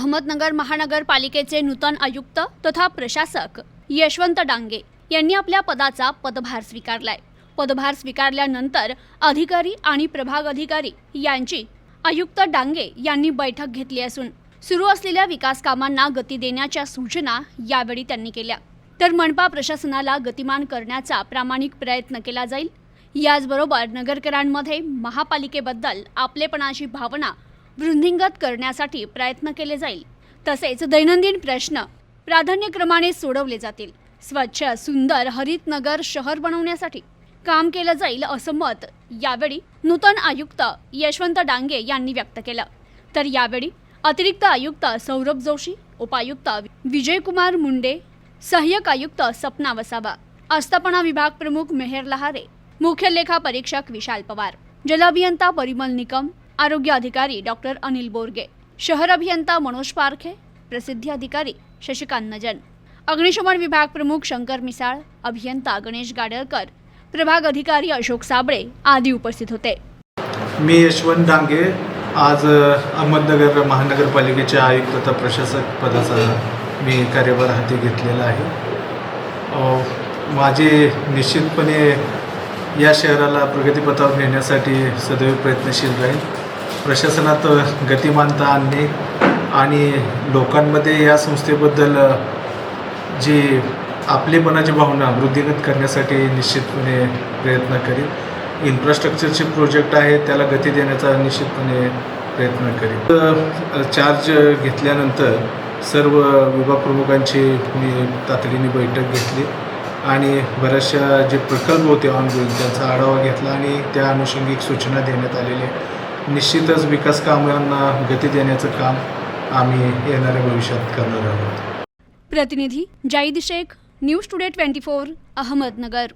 अहमदनगर महानगरपालिकेचे नूतन आयुक्त तथा प्रशासक यशवंत डांगे यांनी आपल्या पदाचा पदभार स्वीकारलाय. पदभार स्वीकारल्यानंतर अधिकारी आणि प्रभाग अधिकारी यांची आयुक्त डांगे यांनी बैठक घेतली असून सुरू असलेल्या विकास कामांना गती देण्याच्या सूचना यावेळी त्यांनी केल्या. तर मनपा प्रशासनाला गतिमान करण्याचा प्रामाणिक प्रयत्न केला जाईल. याचबरोबर नगरकरांमध्ये महापालिकेबद्दल आपलेपणाची भावना वृद्धिंगत करण्यासाठी प्रयत्न केले जाईल. तसेच दैनंदिन प्रश्न प्राधान्यक्रमाने सोडवले जातील. स्वच्छ सुंदर हरित नगर शहर बनवण्यासाठी काम केलं जाईल असं मत यावेळी नूतन आयुक्त यशवंत डांगे यांनी व्यक्त केलं. तर यावेळी अतिरिक्त आयुक्त सौरभ जोशी उपायुक्त विजयकुमार मुंडे सहाय्यक आयुक्त सपना वसावा आस्थापना विभाग प्रमुख मेहर लहारे मुख्य लेखा परीक्षक विशाल पवार जलअभियंता परिमल निकम आरोग्य अधिकारी डॉक्टर अनिल बोरगे. शहर अभियंता मनोज पारखे. प्रसिद्धी अधिकारी शशिकांत नजन. अग्निशमन विभाग प्रमुख शंकर मिसाळ. अभियंता गणेश गाडळकर. प्रभाग अधिकारी अशोक साबळे आदी उपस्थित होते. मी यशवंत डांगे आज अहमदनगर महानगरपालिकेचे आयुक्त तथा प्रशासक पदाचा मी कार्यभार हाती घेतलेला आहे. माझे निश्चितपणे या शहराला प्रगतीपथावर नेण्यासाठी सदैव प्रयत्नशील राहील प्रशासनात गतिमानता आणणे आणि लोकांमध्ये या संस्थेबद्दल जी जी आपलेपणाची भावना वृद्धिंगत करण्यासाठी निश्चितपणे प्रयत्न करीन इन्फ्रास्ट्रक्चरचे प्रोजेक्ट आहे त्याला गती देण्याचा निश्चितपणे प्रयत्न करीन चार्ज घेतल्यानंतर सर्व विभाग प्रमुखांची मी तातडीने बैठक घेतली आणि बऱ्याचशा जे प्रकल्प होते ऑनगोईंग त्यांचा आढावा घेतला आणि त्या अनुषंगिक सूचना देण्यात आलेल्या आहेत. निश्चितच विकास कामांना गती देण्याचं काम आम्ही येणाऱ्या भविष्यात करणार आहोत. प्रतिनिधी Zaid Shaikh news today twenty four Ahmednagar.